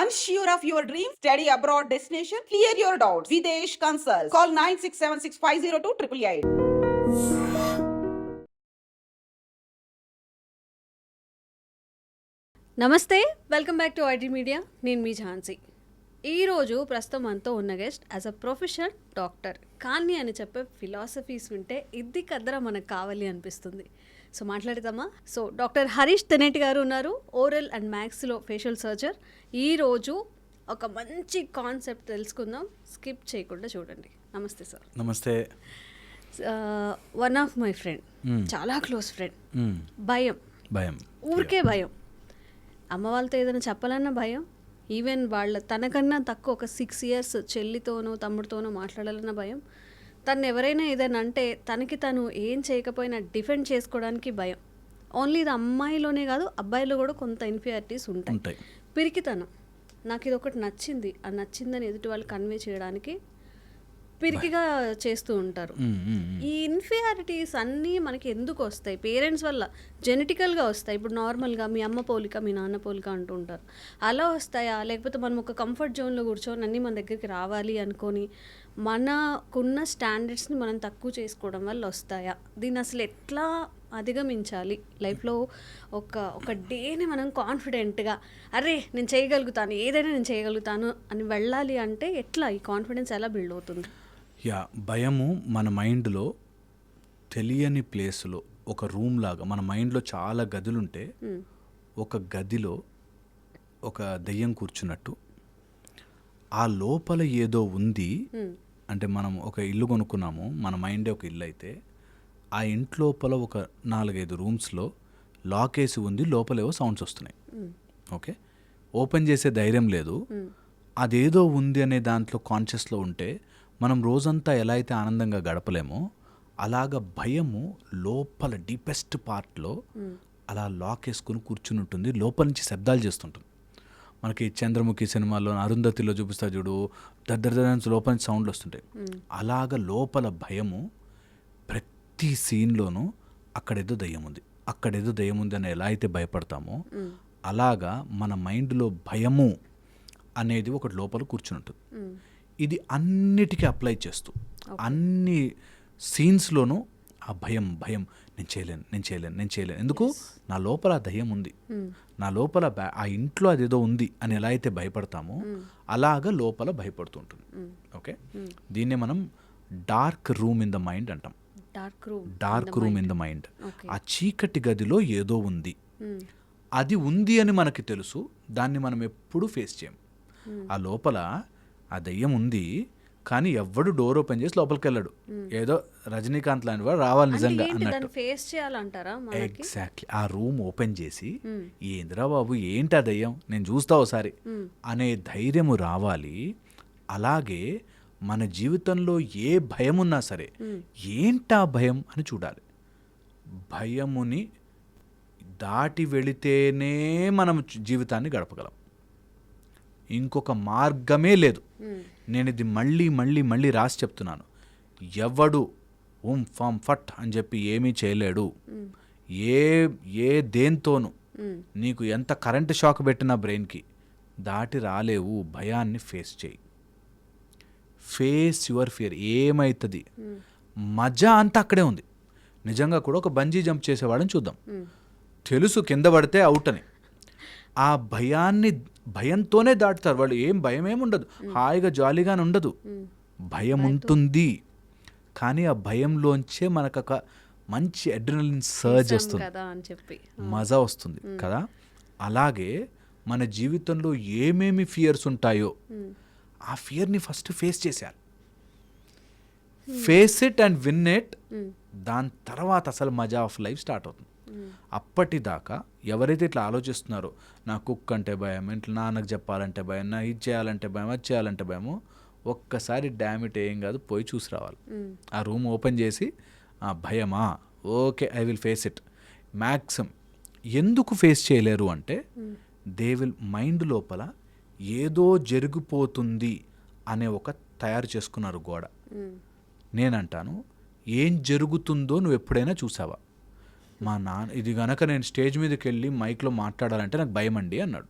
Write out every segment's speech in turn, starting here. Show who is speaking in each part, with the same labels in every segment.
Speaker 1: Unsure of your dream study abroad destination clear your doubt Videsh consult call nine six seven six five zero two triple eight
Speaker 2: నమస్తే welcome back to IT media నేను మీ ఝాన్సీ. ఈరోజు ప్రస్తుతం మనతో ఉన్న guest as a professional doctor కానీ అని చెప్పే ఫిలాసఫీస్ ఉంటే ఇది కదరా మనకు కావాలి అనిపిస్తుంది. సో మాట్లాడదామా? సో డాక్టర్ హరీష్ తెనేటి గారు ఉన్నారు ఓరల్ అండ్ మ్యాథ్స్లో ఫేషియల్ సర్జర్. ఈరోజు ఒక మంచి కాన్సెప్ట్ తెలుసుకుందాం. స్కిప్ చేయకుండా చూడండి. నమస్తే సార్.
Speaker 3: నమస్తే.
Speaker 2: One of my friend. చాలా క్లోజ్ ఫ్రెండ్. భయం.
Speaker 3: భయం.
Speaker 2: ఊరికే భయం. అమ్మ వాళ్ళతో ఏదైనా చెప్పాలన్నా భయం. ఈవెన్ వాళ్ళ తనకన్నా తక్కువ ఒక సిక్స్ ఇయర్స్ చెల్లితోనో తమ్ముడితోనో మాట్లాడాలన్న భయం. తను ఎవరైనా ఏదైనా అంటే తనకి తను ఏం చేయకపోయినా డిఫెండ్ చేసుకోవడానికి భయం. ఓన్లీ ఇది అమ్మాయిలోనే కాదు అబ్బాయిలో కూడా కొంత ఇన్ఫియారిటీస్ ఉంటాయి. పిరికితనం. నాకు ఇది ఒకటి నచ్చింది. ఆ నచ్చిందని ఎదుటి వాళ్ళు కన్వే చేయడానికి పిరికిగా చేస్తూ ఉంటారు. ఈ ఇన్ఫియారిటీస్ అన్నీ మనకి ఎందుకు వస్తాయి? పేరెంట్స్ వల్ల జెనెటికల్గా వస్తాయి. ఇప్పుడు నార్మల్గా మీ అమ్మ పోలిక మీ నాన్న పోలిక అంటూ ఉంటారు. అలా వస్తాయా? లేకపోతే మనం ఒక కంఫర్ట్ జోన్లో కూర్చొని అన్నీ మన దగ్గరికి రావాలి అనుకొని మనకున్న స్టాండర్డ్స్ని మనం తక్కువ చేసుకోవడం వల్ల వస్తాయా? దీన్ని అసలు ఎట్లా అధిగమించాలి? లైఫ్లో ఒక ఒక డేని మనం కాన్ఫిడెంట్గా అరే నేను చేయగలుగుతాను ఏదైనా నేను చేయగలుగుతాను అని వెళ్ళాలి అంటే ఎట్లా? ఈ కాన్ఫిడెన్స్ ఎలా బిల్డ్ అవుతుంది?
Speaker 3: యా భయము మన మైండ్లో తెలియని ప్లేస్లో ఒక రూమ్ లాగా మన మైండ్లో చాలా గదులుంటే ఒక గదిలో ఒక దెయ్యం కూర్చున్నట్టు ఆ లోపల ఏదో ఉంది అంటే మనం ఒక ఇల్లు కొనుక్కున్నాము మన మైండే ఒక ఇల్లు అయితే ఆ ఇంట్లోపల ఒక నాలుగైదు రూమ్స్లో లాక్ వేసి ఉంది లోపలేవో సౌండ్స్ వస్తున్నాయి. ఓకే? ఓపెన్ చేసే ధైర్యం లేదు. అదేదో ఉంది అనే దాంట్లో కాన్షియస్లో ఉంటే మనం రోజంతా ఎలా అయితే ఆనందంగా గడపలేమో అలాగ భయము లోపల డీపెస్ట్ పార్ట్లో అలా లాక్ వేసుకుని కూర్చుని ఉంటుంది. లోపల నుంచి శబ్దాలు చేస్తుంటుంది మనకి చంద్రముఖి సినిమాలో అరుంధతిలో చూపిస్తా చూడు నుంచి లోపల నుంచి సౌండ్లు వస్తుంటాయి. అలాగ లోపల భయము ప్రతి సీన్లోనూ అక్కడేదో దయ్యం ఉంది. అక్కడేదో దయ్యం ఉంది అని ఎలా అయితే భయపడతామో అలాగా మన మైండ్లో భయము అనేది ఒకటి లోపల కూర్చుని ఉంటుంది. ఇది అన్నిటికీ అప్లై చేస్తూ అన్ని సీన్స్లోనూ ఆ భయం భయం నేను చేయలేను నేను చేయలేను నేను చేయలేను. ఎందుకు? నా లోపల ఆ దయ్యం ఉంది. నా లోపల ఆ ఇంట్లో అదేదో ఉంది అని ఎలా అయితే భయపడతామో అలాగా లోపల భయపడుతుంటుంది. ఓకే? దీన్నే మనం dark room in the mind అంటాం.
Speaker 2: Dark room
Speaker 3: dark room in the mind. ఆ చీకటి గదిలో ఏదో ఉంది. అది ఉంది అని మనకి తెలుసు దాన్ని మనం ఎప్పుడూ ఫేస్ చేయం. ఆ లోపల ఆ దయ్యం ఉంది కానీ ఎవ్వడు డోర్ ఓపెన్ చేసి లోపలికి వెళ్ళాడు ఏదో రజనీకాంత్ లాంటి వాడు రావాలి నిజంగా అన్నట్టు.
Speaker 2: ఫేస్ చేయాలంటారా
Speaker 3: ఎగ్జాక్ట్లీ ఆ రూమ్ ఓపెన్ చేసి ఏందిరా బాబు ఏంటి ఆ దయ్యం? నేను చూస్తా ఒకసారి అనే ధైర్యము రావాలి. అలాగే మన జీవితంలో ఏ భయం ఉన్నా సరే ఏంటా భయం అని చూడాలి. భయముని దాటి వెళితేనే మనం జీవితాన్ని గడపగలం. ఇంకొక మార్గమే లేదు. నేను ఇది మళ్ళీ మళ్ళీ మళ్ళీ రాసి చెప్తున్నాను. ఎవడు ఉమ్ ఫమ్ ఫట్ అని చెప్పి ఏమీ చేయలేడు. ఏ ఏ దేంతోనూ నీకు ఎంత కరెంట్ షాక్ పెట్టినా బ్రెయిన్కి దాటి రాలేవు. భయాన్ని ఫేస్ చేయి. Face your fear. ఏమవుతుంది మజా అంతా అక్కడే ఉంది. నిజంగా కూడా ఒక బంజీ జంప్ చేసేవాడని చూద్దాం. తెలుసు కింద పడితే అవుట్ అని. ఆ భయాన్ని భయంతోనే దాటుతారు. వాళ్ళు ఏం భయం ఏమి ఉండదు హాయిగా జాలీగానే ఉండదు. భయం ఉంటుంది కానీ ఆ భయంలోంచే మనకు ఒక మంచి అడ్రినలిన్ సర్జ్ వస్తుంది.
Speaker 2: కదా అని చెప్పి.
Speaker 3: మజా వస్తుంది కదా. అలాగే మన జీవితంలో ఏమేమి ఫియర్స్ ఉంటాయో ఆ ఫియర్ని ఫస్ట్ ఫేస్ చేశారు. Face it and win it. దాని తర్వాత అసలు మజా ఆఫ్ లైఫ్ స్టార్ట్ అవుతుంది. అప్పటిదాకా ఎవరైతే ఇట్లా ఆలోచిస్తున్నారో నా కుక్ అంటే భయం ఇంట్లో నాన్నకు చెప్పాలంటే భయం నా ఇది చేయాలంటే భయం అది చేయాలంటే భయము ఒక్కసారి డామిట్ ఏం కాదు పోయి చూసి రావాలి. ఆ రూమ్ ఓపెన్ చేసి ఆ భయమా? Okay I will face it. Maximum ఎందుకు ఫేస్ చేయలేరు అంటే దే విల్ మైండ్ లోపల ఏదో జరిగిపోతుంది అనే ఒక తయారు చేసుకున్నారు గోడ. నేనంటాను ఏం జరుగుతుందో నువ్వు ఎప్పుడైనా చూసావా? మా నాన్న ఇది గనక నేను స్టేజ్ మీదకి వెళ్ళి మైక్లో మాట్లాడాలంటే నాకు భయం అండి అన్నాడు.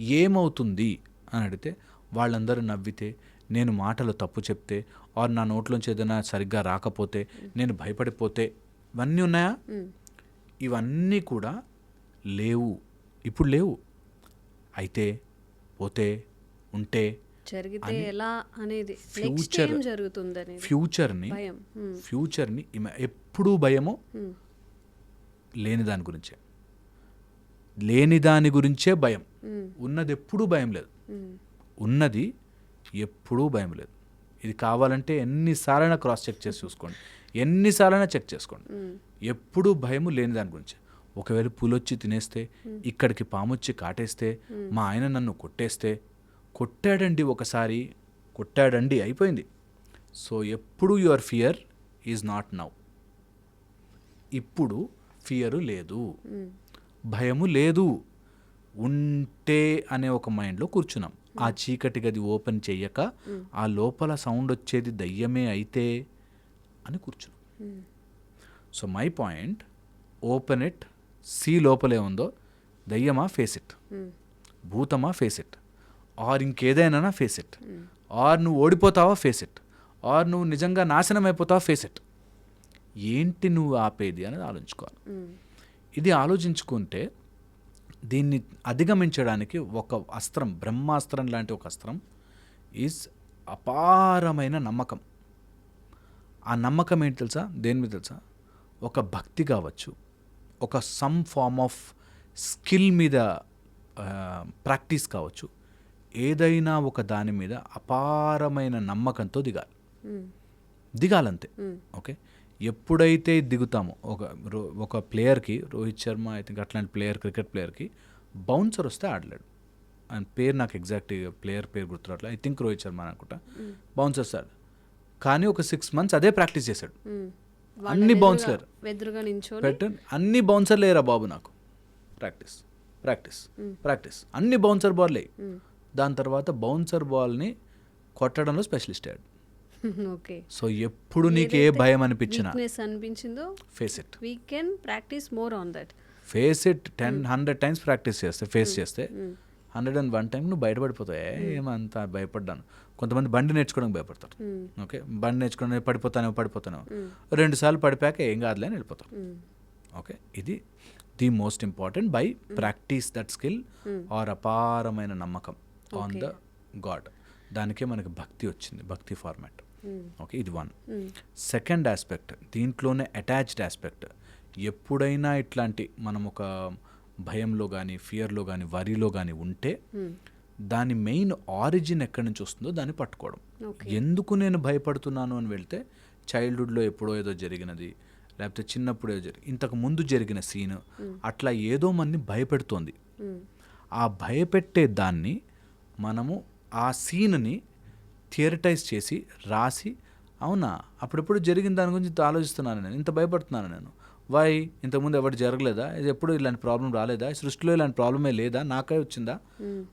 Speaker 3: ఏమవుతుంది? అని అడిగితే వాళ్ళందరూ నవ్వితే నేను మాటలు తప్పు చెప్తే ఆర్ నా నోట్లోంచి ఏదైనా సరిగ్గా రాకపోతే నేను భయపడిపోతే ఇవన్నీ ఉన్నాయా? ఇవన్నీ కూడా లేవు. ఇప్పుడు లేవు. అయితే పోతే ఉంటే
Speaker 2: జరిగితే ఎలా అనేది నెక్స్ట్
Speaker 3: ఫ్యూచర్ ఫ్యూచర్ని. ఫ్యూచర్ని ఎప్పుడూ భయమో. లేని దాని గురించే. లేని దాని గురించే భయం. ఉన్నది ఎప్పుడూ భయం లేదు. ఉన్నది ఎప్పుడూ భయం లేదు. ఇది కావాలంటే ఎన్నిసార్లైనా క్రాస్ చెక్ చేసి చూసుకోండి. ఎన్నిసార్లైనా చెక్ చేసుకోండి. ఎప్పుడూ భయము లేని దాని గురించి. ఒకవేళ పులొచ్చి తినేస్తే ఇక్కడికి పామొచ్చి కాటేస్తే మా ఆయన నన్ను కొట్టేస్తే కొట్టాడండి ఒకసారి కొట్టాడండి అయిపోయింది. సో ఎప్పుడు your fear is not now. ఇప్పుడు ఫియరు లేదు. భయము లేదు. ఉంటే అనే ఒక మైండ్లో కూర్చున్నాం. ఆ చీకటి గది ఓపెన్ చెయ్యక ఆ లోపల సౌండ్ వచ్చేది దయ్యమే అయితే అని కూర్చున్నాం. So my point open it see లోపలే ఉందో దయ్యమా ఫేస్ ఇట్. భూతమా ఫేస్ ఇట్. ఆర్ ఇంకేదైనా ఫేస్ ఇట్. ఆర్ నువ్వు ఓడిపోతావా ఫేస్ ఇట్. ఆర్ నువ్వు నిజంగా నాశనం అయిపోతావా ఫేస్ ఇట్. ఏంటి నువ్వు ఆపేది అనేది ఆలోచించుకోవాలి. ఇది ఆలోచించుకుంటే దీన్ని అధిగమించడానికి ఒక అస్త్రం బ్రహ్మాస్త్రం లాంటి ఒక అస్త్రం ఈజ్ అపారమైన నమ్మకం. ఆ నమ్మకం ఏంటి తెలుసా? దేని మీద తెలుసా? ఒక భక్తి కావచ్చు ఒక సమ్ ఫార్మ్ ఆఫ్ స్కిల్ మీద ప్రాక్టీస్ కావచ్చు ఏదైనా ఒక దాని మీద అపారమైన నమ్మకంతో దిగాలి. దిగాలంతే. ఓకే? ఎప్పుడైతే దిగుతామో ఒక రో ఒక ప్లేయర్కి రోహిత్ శర్మ ఐ థింక్ అట్లాంటి ప్లేయర్ క్రికెట్ ప్లేయర్కి బౌన్సర్ వస్తే ఆడలేడు. ఆయన పేరు నాకు ఎగ్జాక్ట్ ప్లేయర్ పేరు గుర్తురాట్లే ఐ థింక్ రోహిత్ శర్మ అని అనుకుంటా బౌన్సర్ వస్తాడు. కానీ ఒక సిక్స్ మంత్స్ అదే ప్రాక్టీస్ చేశాడు. అన్ని బౌన్సర్
Speaker 2: ఎదురుగా- ఎదురుగా నించొని
Speaker 3: పెట్ట అన్ని బౌన్సర్ లేరా బాబు నాకు. Practice practice practice. అన్ని బౌన్సర్ బాల్లే.
Speaker 2: మ్మ్.
Speaker 3: దాని తర్వాత బౌన్సర్ బాల్ని కొట్టడంలో స్పెషలిస్ట్ అయ్యాడు.
Speaker 2: ఓకే
Speaker 3: సో ఎప్పుడు నీకు ఏ భయం అనిపించినా
Speaker 2: అనిపించిందో
Speaker 3: face it
Speaker 2: we can practice more on that
Speaker 3: face it ten hundred times practice చేస్తే ఫేస్ చేస్తే హండ్రెడ్ అండ్ వన్ టైం నువ్వు బయటపడిపోతావు. "ఏ, ఏమంత భయపడ్డాను. కొంతమంది బండి నేర్చుకోవడానికి భయపడతారు. ఓకే బండి నేర్చుకోవడానికి పడిపోతాను పడిపోతాను. రెండు సార్లు పడిపోయాక ఏం కాదులే అని వెళ్ళిపోతారు ఓకే ఇది the most important by practice that skill or అపారమైన నమ్మకం ఆన్ ద గాడ్ దానికే మనకి భక్తి వచ్చింది భక్తి ఫార్మాట్ ఓకే ఇది వన్ సెకండ్ ఆస్పెక్ట్ దీంట్లోనే అటాచ్డ్ ఆస్పెక్ట్ ఎప్పుడైనా ఇట్లాంటి మనం ఒక భయంలో కానీ ఫియర్లో కానీ వరిలో కానీ ఉంటే దాని మెయిన్ ఆరిజిన్ ఎక్కడి నుంచి వస్తుందో దాన్ని పట్టుకోవడం. ఎందుకు నేను భయపడుతున్నాను అని వెళ్తే చైల్డ్హుడ్లో ఎప్పుడో ఏదో జరిగినది లేకపోతే చిన్నప్పుడు ఏదో జరిగి ఇంతకు ముందు జరిగిన సీన్ అట్లా ఏదో మంది భయపెడుతోంది. ఆ భయపెట్టే దాన్ని మనము ఆ సీన్ని థియరటైజ్ చేసి రాసి అవునా? అప్పుడెప్పుడు జరిగిన దాని గురించి ఇంత ఆలోచిస్తున్నాను నేను. ఇంత భయపడుతున్నాను నేను. వై ఇంతకుముందు ఎవరు జరగలేదా? ఇది ఎప్పుడు ఇలాంటి ప్రాబ్లం రాలేదా? సృష్టిలో ఇలాంటి ప్రాబ్లమే లేదా? నాకే వచ్చిందా?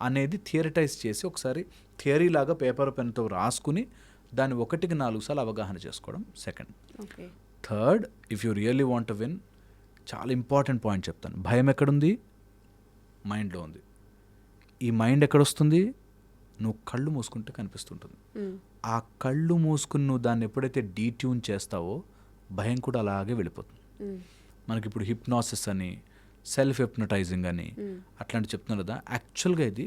Speaker 3: అనేది థియరటైజ్ చేసి ఒకసారి థియరీ లాగా పేపర్ పెన్తో రాసుకుని దాన్ని ఒకటికి నాలుగు సార్లు అవగాహన చేసుకోవడం second. Third if you really want to win చాలా ఇంపార్టెంట్ పాయింట్ చెప్తాను. భయం ఎక్కడుంది? మైండ్లో ఉంది. ఈ మైండ్ ఎక్కడొస్తుంది? నువ్వు కళ్ళు మూసుకుంటే కనిపిస్తుంటుంది. ఆ కళ్ళు మూసుకుని నువ్వు దాన్ని ఎప్పుడైతే డీట్యూన్ చేస్తావో భయం కూడా అలాగే వెళ్ళిపోతుంది. మనకి ఇప్పుడు హిప్నాసిస్ అని సెల్ఫ్ హిప్నటైజింగ్ అని అట్లాంటి చెప్తున్నారు కదా యాక్చువల్గా ఇది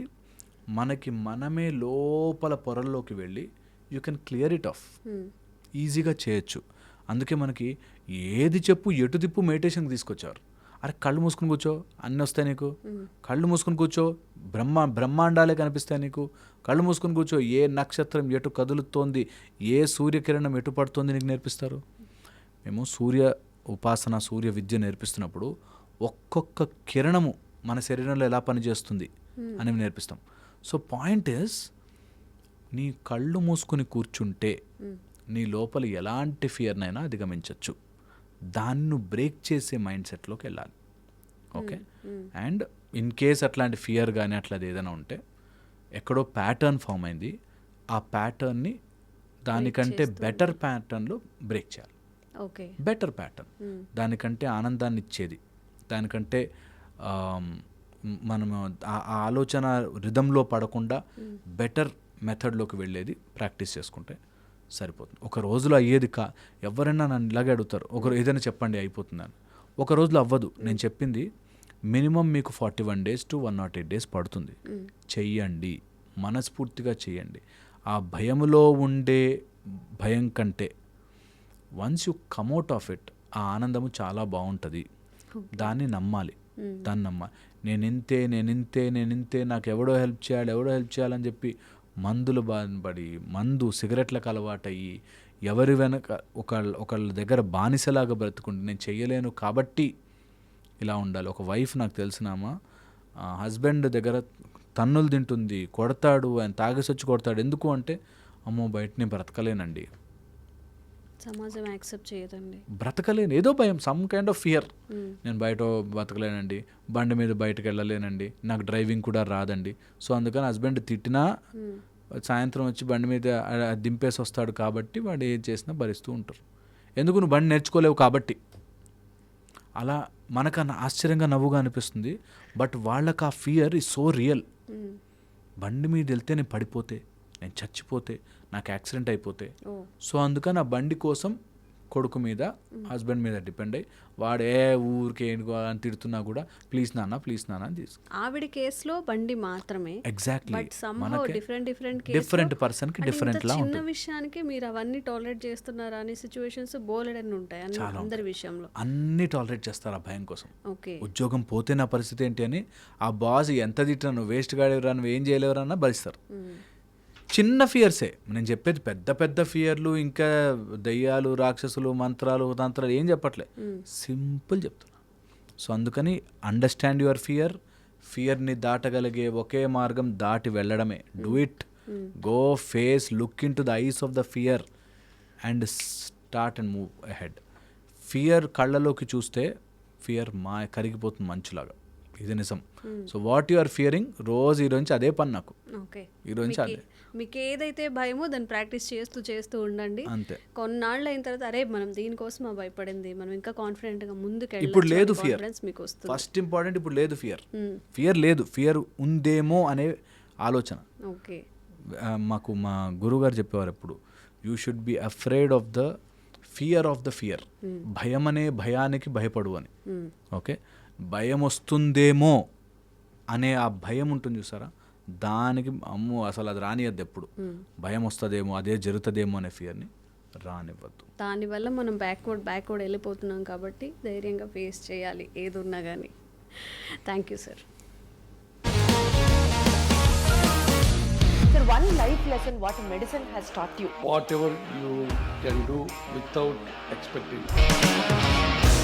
Speaker 3: మనకి మనమే లోపల పొరల్లోకి వెళ్ళి you can clear it off. ఈజీగా చేయొచ్చు. అందుకే మనకి ఏది చెప్పు ఎటు తిప్పు మెడిటేషన్కి తీసుకొచ్చారు అరే కళ్ళు మూసుకుని కూర్చో అన్నీ వస్తాయి నీకు. కళ్ళు మూసుకుని కూర్చో బ్రహ్మ బ్రహ్మాండాలే కనిపిస్తాయి నీకు. కళ్ళు మూసుకుని కూర్చో ఏ నక్షత్రం ఎటు కదులుతోంది ఏ సూర్యకిరణం ఎటు పడుతోంది నీకు నేర్పిస్తారు? మేము సూర్య ఉపాసన సూర్య విద్య నేర్పిస్తున్నప్పుడు ఒక్కొక్క కిరణము మన శరీరంలో ఎలా పనిచేస్తుంది అని నేర్పిస్తాం. సో పాయింట్ ఇస్ నీ కళ్ళు మూసుకుని కూర్చుంటే నీ లోపల ఎలాంటి ఫియర్నైనా అధిగమించవచ్చు దాన్ని బ్రేక్ చేసే మైండ్ సెట్లోకి వెళ్ళాలి. ఓకే? అండ్ ఇన్ కేస్ అట్లాంటి ఫియర్ కానీ అట్లాది ఏదైనా ఉంటే ఎక్కడో ప్యాటర్న్ ఫామ్ అయింది. ఆ ప్యాటర్న్ని దానికంటే బెటర్ ప్యాటర్న్లో బ్రేక్ చేయాలి.
Speaker 2: ఓకే.
Speaker 3: Better pattern. దానికంటే ఆనందాన్ని ఇచ్చేది. దానికంటే ఆమ్, మ్, మనము ఆ ఆ ఆలోచన రిధంలో పడకుండా బెటర్ మెథడ్లోకి వెళ్ళేది ప్రాక్టీస్ చేసుకుంటే. సరిపోతుంది. ఒక రోజులో అయ్యేది కా ఎవరైనా నన్ను ఇలాగే అడుగుతారు ఒక ఏదైనా చెప్పండి అయిపోతుందని. ఒక రోజులో అవ్వదు. నేను చెప్పింది మినిమం మీకు forty one days to one not eight days పడుతుంది. చెయ్యండి. మనస్ఫూర్తిగా చేయండి ఆ భయములో ఉండే భయం కంటే once you come out of it ఆ ఆనందము చాలా బాగుంటుంది. దాన్ని నమ్మాలి దాన్ని నమ్మాలి. నేను ఇంతే నేను ఇంతే నేను ఇంతే నాకు ఎవడో హెల్ప్ చేయాలి ఎవడో హెల్ప్ చేయాలని చెప్పి మందులు బాధపడి మందు సిగరెట్లకు అలవాటయ్యి ఎవరి వెనక ఒకళ్ళ ఒకళ్ళ దగ్గర బానిసలాగా బ్రతుకుంటే నేను చేయలేను కాబట్టి ఇలా ఉండాలి. ఒక వైఫ్ నాకు తెలిసినామా హస్బెండ్ దగ్గర తన్నులు తింటుంది కొడతాడు ఆయన తాగేసి వచ్చి కొడతాడు. ఎందుకు అంటే అమ్మో బయట నేను బ్రతకలేనండి.
Speaker 2: సమాజం యాక్సెప్ట్ చేయదండి.
Speaker 3: బ్రతకలేను. ఏదో భయం. సమ్ కైండ్ ఆఫ్ ఫియర్ నేను బయట బతకలేనండి బండి మీద బయటకు వెళ్ళలేనండి. నాకు డ్రైవింగ్ కూడా రాదండి. సో అందుకని హస్బెండ్ తిట్టినా సాయంత్రం వచ్చి బండి మీద దింపేసి వస్తాడు కాబట్టి వాడు ఏం చేసినా భరిస్తూ ఉంటారు. ఎందుకు నువ్వు బండి నేర్చుకోలేవు కాబట్టి? అలా మనకన్నా ఆశ్చర్యంగా నవ్వుగా అనిపిస్తుంది. బట్ వాళ్ళకి ఆ ఫియర్ ఈ సో రియల్ బండి మీద వెళ్తే నేను పడిపోతే నేను చచ్చిపోతే నాకు యాక్సిడెంట్ అయిపోతే. సో అందుకని ఆ బండి కోసం కొడుకు మీద హస్బెండ్ మీద డిపెండ్ అయ్యి వాడు ఏ ఊరికే అని తిడుతున్నా కూడా ప్లీజ్ నాన్న ప్లీజ్ నాన్న అని తీసుకు.
Speaker 2: ఆవిడ కేసులో బండి మాత్రమే.
Speaker 3: ఎగ్జాక్ట్లీ
Speaker 2: డిఫరెంట్ డిఫరెంట్
Speaker 3: డిఫరెంట్ పర్సన్కి డిఫరెంట్ లా
Speaker 2: చిన్న
Speaker 3: ఉంటుంది.
Speaker 2: విషయానికి మీరు అవన్నీ టాలరేట్ చేస్తున్నారా అనే సిచ్యువేషన్స్ బోలెడన్ని ఉంటాయి అన్ని అందరి విషయంలో.
Speaker 3: అన్నీ టాలరేట్ చేస్తారు ఆ భయం కోసం.
Speaker 2: ఓకే.
Speaker 3: ఉద్యోగం పోతే నా పరిస్థితి ఏంటి అని ఆ బాస్ ఎంత తిట్టినా నువ్వు వేస్ట్ గాడేవరా నువ్వు ఏం చేయలేవరన్నా భరిస్తారు. చిన్న ఫియర్సే నేను చెప్పేది పెద్ద పెద్ద ఫియర్లు ఇంకా దయ్యాలు రాక్షసులు మంత్రాలు తంత్రాలు ఏం చెప్పట్లే. సింపుల్ చెప్తున్నా. సో అందుకని అండర్స్టాండ్ యువర్ ఫియర్ ఫియర్ని దాటగలిగే ఒకే మార్గం దాటి వెళ్ళడమే. Do it go face look into the eyes of the fear and start and move ahead fear కళ్ళలోకి చూస్తే ఫియర్ మా కరిగిపోతుంది మంచులాగా. ఇది నిజం. So what you are fearing రోజు ఈ నుంచి అదే పని నాకు.
Speaker 2: ఓకే
Speaker 3: ఈ
Speaker 2: మీకు-
Speaker 3: అదే.
Speaker 2: మీకు ఏదైతే భయమో దాన్ని ప్రాక్టీస్ చేస్తూ చేస్తూ ఉండండి.
Speaker 3: అంతే.
Speaker 2: కొన్నాళ్ళు అయిన తర్వాత అరే మనం దీనికోసం భయపడింది? మనం ఇంకా కాన్ఫిడెంట్గా ముందుకు
Speaker 3: ఇప్పుడు లేదు ఫియర్
Speaker 2: మీకు వస్తుంది
Speaker 3: ఫస్ట్ ఇంపార్టెంట్ ఇప్పుడు లేదు ఫియర్. ఫియర్ లేదు. ఫియర్ ఉందేమో అనే ఆలోచన.
Speaker 2: ఓకే
Speaker 3: మాకు మా గురుగారు చెప్పేవారు ఎప్పుడు you should be afraid of the fear of the fear భయం అనే భయానికి భయపడు అని. ఓకే భయం వస్తుందేమో అనే ఆ భయం ఉంటుంది చూసారా? దానికి అమ్మో అసలు అది రానియద్దు ఎప్పుడు. భయం వస్తుందేమో అదే జరుగుతుందేమో అనే ఫియర్ని రానివ్వద్దు.
Speaker 2: దానివల్ల మనం బ్యాక్వర్డ్ బ్యాక్వర్డ్ వెళ్ళిపోతున్నాం కాబట్టి ధైర్యంగా ఫేస్ చేయాలి ఏది ఉన్నా కానీ thank you sir
Speaker 4: Sir, one life lesson what medicine has taught you.
Speaker 5: whatever you can do without expecting.